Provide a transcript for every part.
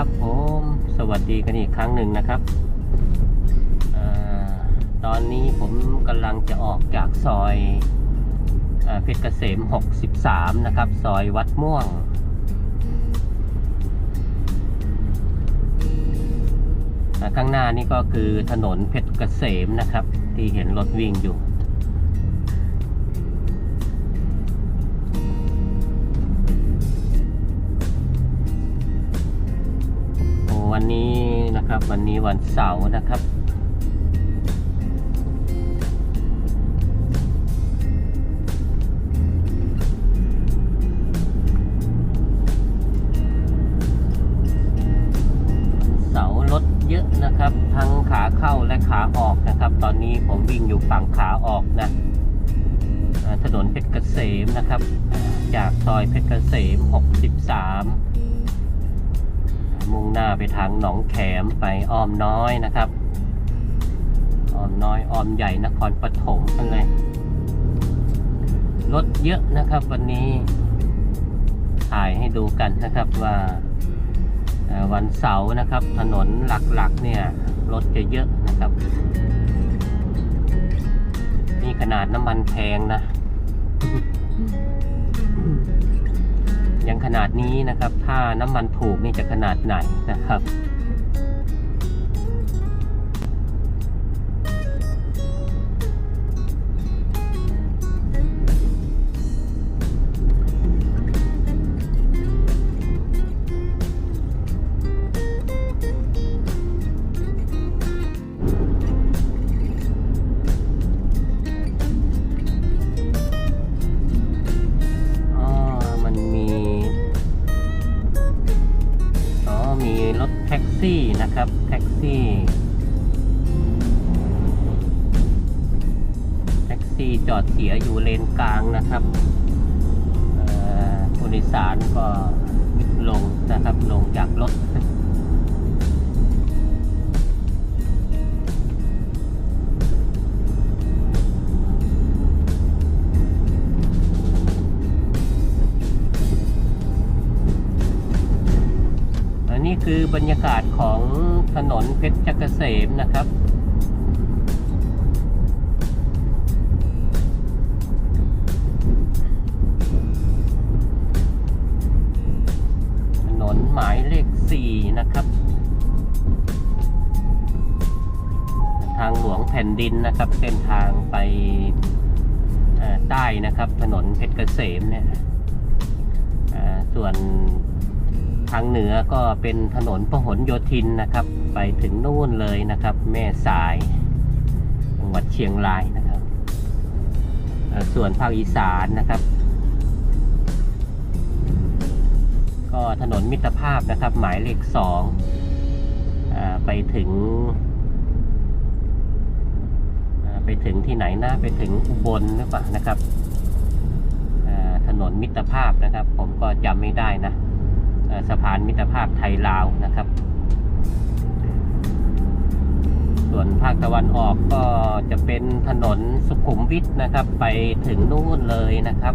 ครับผมสวัสดีกันอีกครั้งหนึ่งนะครับอตอนนี้ผมกำลังจะออกจากซอยอเพชรเกษม 63 นะครับ ซอยวัดม่วง ข้างหน้านี่ก็คือถนนเพชรเกษมนะครับ ที่เห็นรถวิ่งอยู่ วันนี้นะครับวันนี้วันเสาร์นะครับเสารถเยอะนะครับ ทั้งขาเข้าและขาออกนะครับ ตอนนี้ผมวิ่งอยู่ฝั่งขาออกนะถนนเพชรเกษมนะครับ จากซอยเพชรเกษม 63 มุ่งหน้าไปทางหนองแขมไปอ้อมน้อยนะครับอ้อมน้อยอ้อมใหญ่นครปฐมกันเลยรถเยอะนะครับวันนี้ถ่ายให้ดูกันนะครับว่าวันเสาร์นะครับ ถนนหลักๆเนี่ยรถจะเยอะนะครับนี่ขนาดน้ำมันแพงนะ ยังขนาดนี้นะครับ ถ้าน้ำมันถูกนี่จะขนาดไหนนะครับ นะครับ แท็กซี่ แท็กซี่จอดเสียอยู่เลนกลางนะครับอ่อผู้โดยสารก็ลงนะครับ ลงจากรถ คือบรรยากาศของถนนเพชรเกษมนะครับ ถนนหมายเลขสี่นะครับ ทางหลวงแผ่นดินนะครับ เส้นทางไปใต้นะครับ ถนนเพชรเกษมเนี่ยส่วน ทางเหนือก็เป็นถนนพหลโยธินนะครับ ไปถึงนู่นเลยนะครับ แม่สายจังหวัดเชียงรายนะครับส่วนภาคอีสานนะครับ ก็ถนนมิตรภาพนะครับ หมายเลขสองอไปถึง ไปถึงที่ไหนนะไปถึงอุบลหรือเปล่านะครับถนนมิตรภาพนะครับ ผมก็จำไม่ได้นะ สะพานมิตรภาพไทยลาวนะครับ ส่วนภาคตะวันออกก็จะเป็นถนนสุขุมวิทนะครับ ไปถึงนู่นเลยนะครับ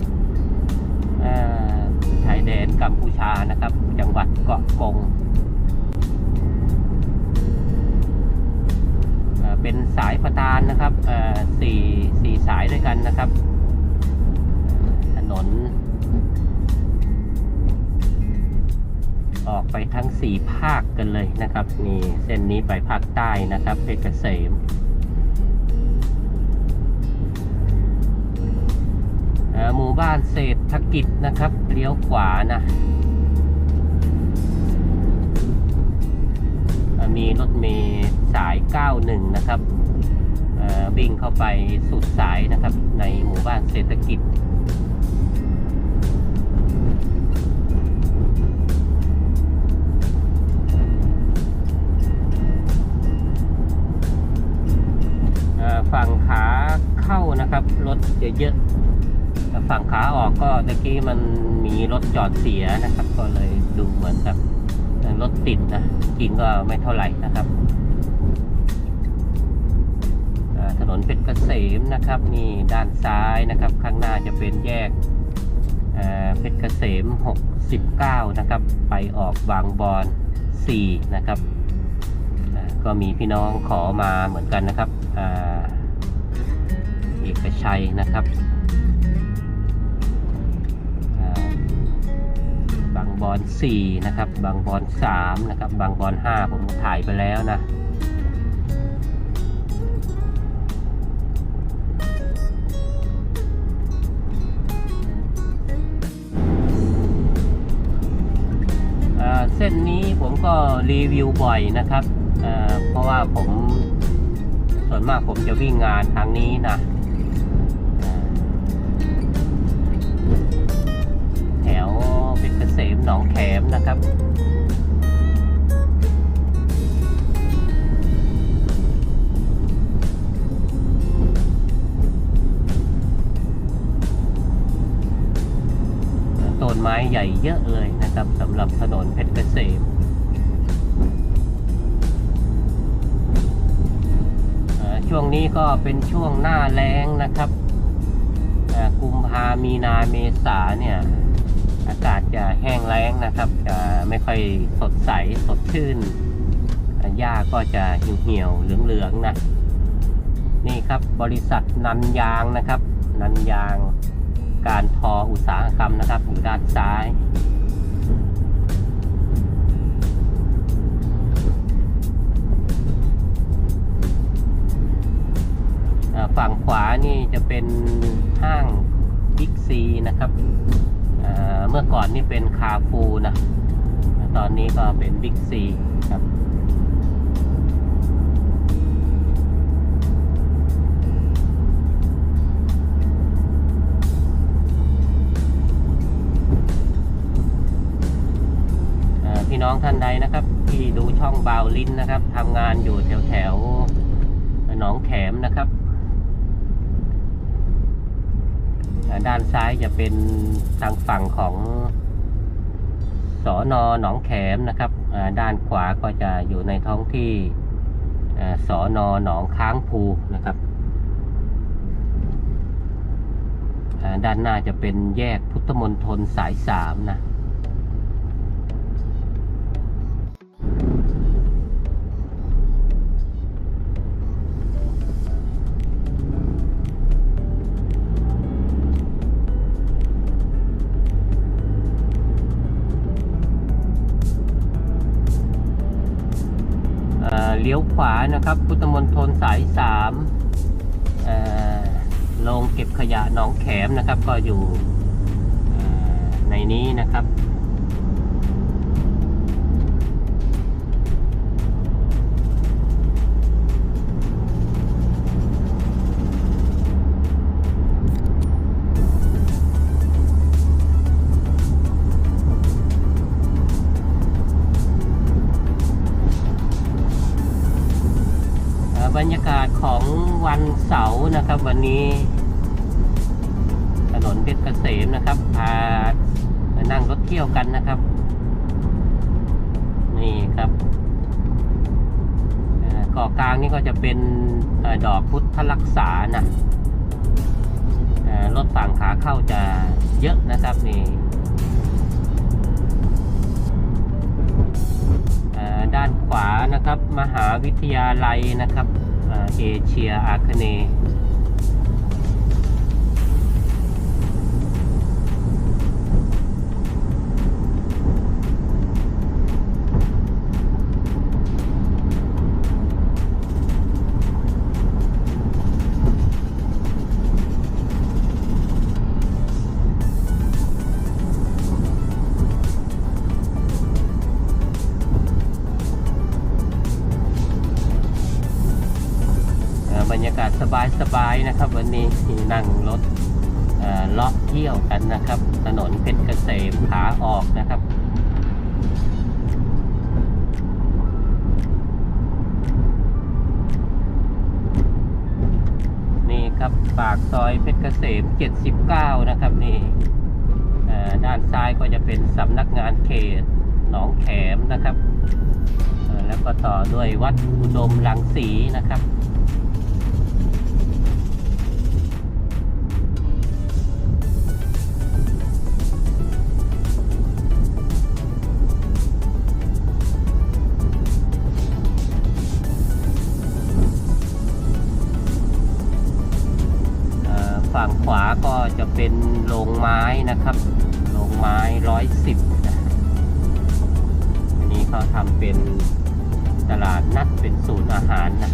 ชายแดนกัมพูชานะครับ จังหวัดเกาะกงเป็นสายประทานนะครับสี่สี่สายด้วยกันนะครับาคกันเลยนะครับนี่เส้นนี้ไปภาคใต้นะครับเพชรเกษมหมู่บ้านเศรษฐกิจนะครับเลี้ยวขวานะมีรถเมล์สาย 91 นะครับวิ่งเข้าไปสุดสายนะครับในหมู่บ้านเศรษฐกิจ จะเยอะฝั่งขาออกก็ตะกี้มันมีรถจอดเสียนะครับ ก็เลยดูเหมือนกับรถติดนะจริงก็ไม่เท่าไหร่นะครับถนนเพชรเกษมนะครับนี่ด้านซ้ายนะครับ ข้างหน้าจะเป็นแยกเพชรเกษม79นะครับ ไปออกบางบอน4นะครับก็มีพี่น้องขอมาเหมือนกันนะครับ เอกชัยนะครับบางบอน4นะครับ บางบอน3นะครับ บางบอน5ผมถ่ายไปแล้วนะเส้นนี้ผมก็รีวิวบ่อยนะครับ เพราะว่าผมส่วนมากผมจะวิ่งงานทางนี้นะ หนองแขมนะครับต้นไม้ใหญ่เยอะเลยนะครับสำหรับถนนเพชรเกษมช่วงนี้ก็เป็นช่วงหน้าแล้งนะครับกุมภามีนาเมษาเนี่ย อากาศจะแห้งแล้งนะครับ จะไม่ค่อยสดใสสดชื่นหญ้าก็จะเหี่ยวๆเหลืองๆนะนี่ครับบริษัทนันยางนะครับ นันยางการทออุตสาหกรรมนะครับอยู่ด้านซ้าย ฝั่งขวานี่จะเป็นห้างบิ๊กซีนะครับ เมื่อก่อนนี่เป็นคาฟูนะ ตอนนี้ก็เป็นบิ๊กซีครับพี่น้องท่านใดนะครับ ที่ดูช่องบาวลินนะครับทำงานอยู่แถวแถวหนองแขมนะครับอ่า ด้านซ้ายจะเป็นทางฝั่งของสอนอหนองแขมนะครับ ด้านขวาก็จะอยู่ในท้องที่สอนอหนองค้างภูนะครับ ด้านหน้าจะเป็นแยกพุทธมณฑลสายสามนะ ขวานะครับ พุทธมณฑลสายสามโรงเก็บขยะหนองแขมนะครับ ก็อยู่ในนี้นะครับ วันเสาร์นะครับ วันนี้ถนนเพชรเกษมนะครับ พานั่งรถเที่ยวกันนะครับ นี่ครับเอ่อกาะกลางนี่ก็จะเป็นอดอกพุทธรักษานะรถฝั่งขาเข้าจะเยอะนะครับนี่ด้านขวานะครับ มหาวิทยาลัยนะครับ เอ่อเอเชียอาคเนย์ นะครับ วันนี้นั่งรถเอ่อเลาะเที่ยวกันนะครับ ถนนเพชรเกษมขาออกนะครับนี่ครับปากซอยเพชรเกษม 79 นะครับ นี่ด้านซ้ายก็จะเป็นสำนักงานเขตหนองแขมนะครับ แล้วก็ต่อด้วยวัดอุดมรังสีนะครับ จะเป็นโรงไม้นะครับ โรงไม้ร้อยสิบอันนี้เขาทำเป็นตลาดนัดเป็นศูนย์อาหารนะ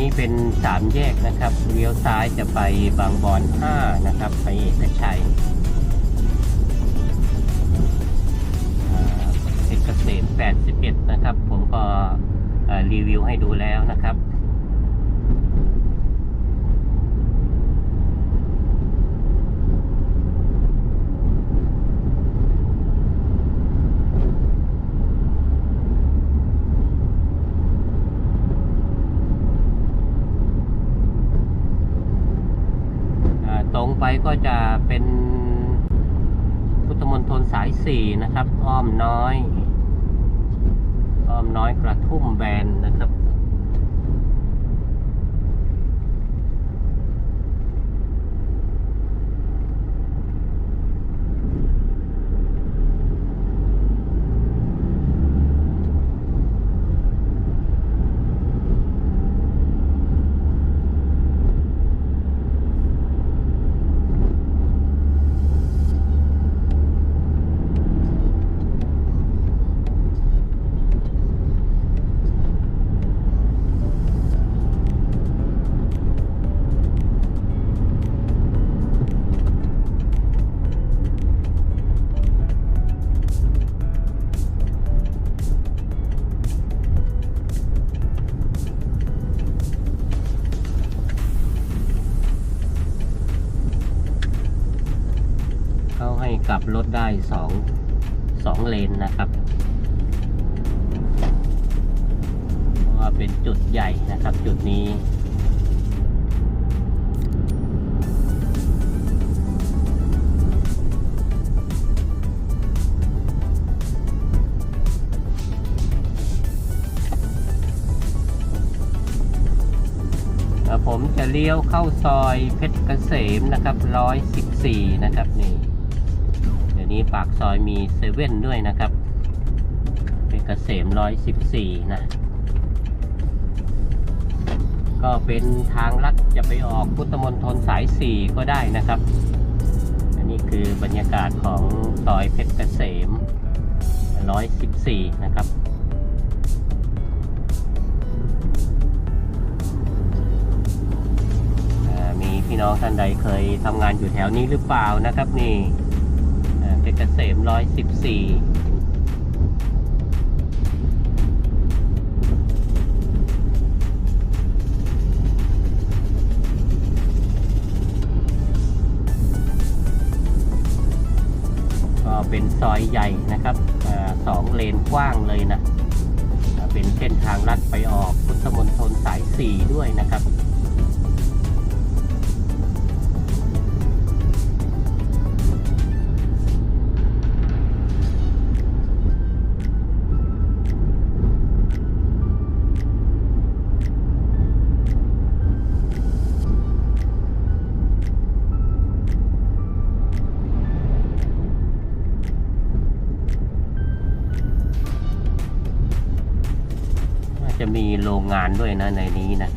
นี้เป็นสามแยกนะครับ เลี้ยวซ้ายจะไปบางบอน5นะครับ ไปเอกชัยอ่าเอกเกษม81 นะครับ ผมก็รีวิวให้ดูแล้วนะครับ ไปก็จะเป็นพุทธมณฑลสายสี่นะครับ อ้อมน้อย อ้อมน้อยกระทุ่มแบนนะครับ กลับรถได้สองสองเลนนะครับเพราะว่าเป็นจุดใหญ่นะครับ จุดนี้ผมจะเลี้ยวเข้าซอยเพชรเกษมนะครับร้อยสิบสี่นะครับ นี้ปากซอยมีเซเว่นด้วยนะครับเพชรเกษมร้อยสิบสี่นะ ก็เป็นทางลัดจะไปออกพุทธมณฑลสายสี่ก็ได้นะครับ อันนี้คือบรรยากาศของซอยเพชรเกษมร้อยสิบสี่นะครับมีพี่น้องท่านใดเคยทำงานอยู่แถวนี้หรือเปล่านะครับนี่ กษมร้อยสิบสี่ก็เป็นซอยใหญ่นะครับอสองเลนกว้างเลยนะ เป็นเส้นทางลัดไปออกพุทธมณฑลสายสี่ด้วยนะครับ จะมีโรงงานด้วยนะในนี้นะ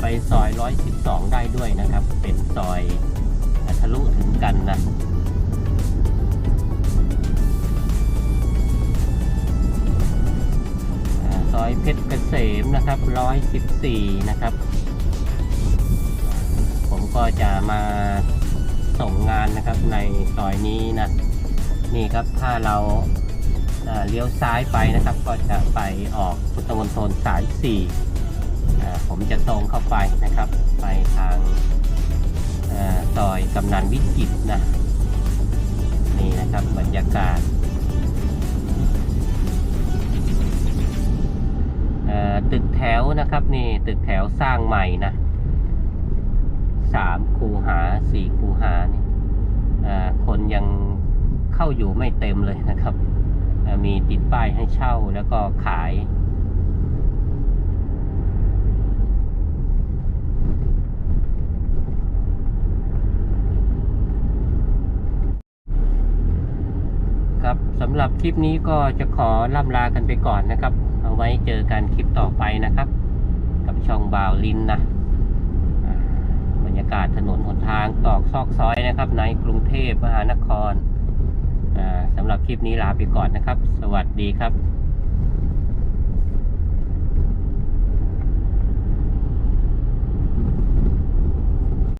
ไปซอย 112 ได้ด้วยนะครับ เป็นซอยทะลุถึงกันนะซอยเพชรเกษมนะครับ 114 นะครับ ผมก็จะมาส่งงานนะครับในซอยนี้นะนี่ครับถ้าเราเลี้ยวซ้ายไปนะครับ ก็จะไปออกพุทธมณฑลสายสี่ ผมจะตรงเข้าไปนะครับ ไปทางเอ่อซอยกำนันวิจิตรนะนี่นะครับบรรยากาศตึกแถวนะครับนี่ตึกแถวสร้างใหม่นะสามคูหาสี่คูหานี่คนยังเข้าอยู่ไม่เต็มเลยนะครับ มีติดป้ายให้เช่าแล้วก็ขาย ครับสำหรับคลิปนี้ก็จะขอล่ำลากันไปก่อนนะครับ เอาไว้เจอกันคลิปต่อไปนะครับ กับช่องบ่าวลินนะบรรยากาศถนนหนทางตอกซอกซอยนะครับ ในกรุงเทพมหานครสำหรับคลิปนี้ลาไปก่อนนะครับ สวัสดีครับ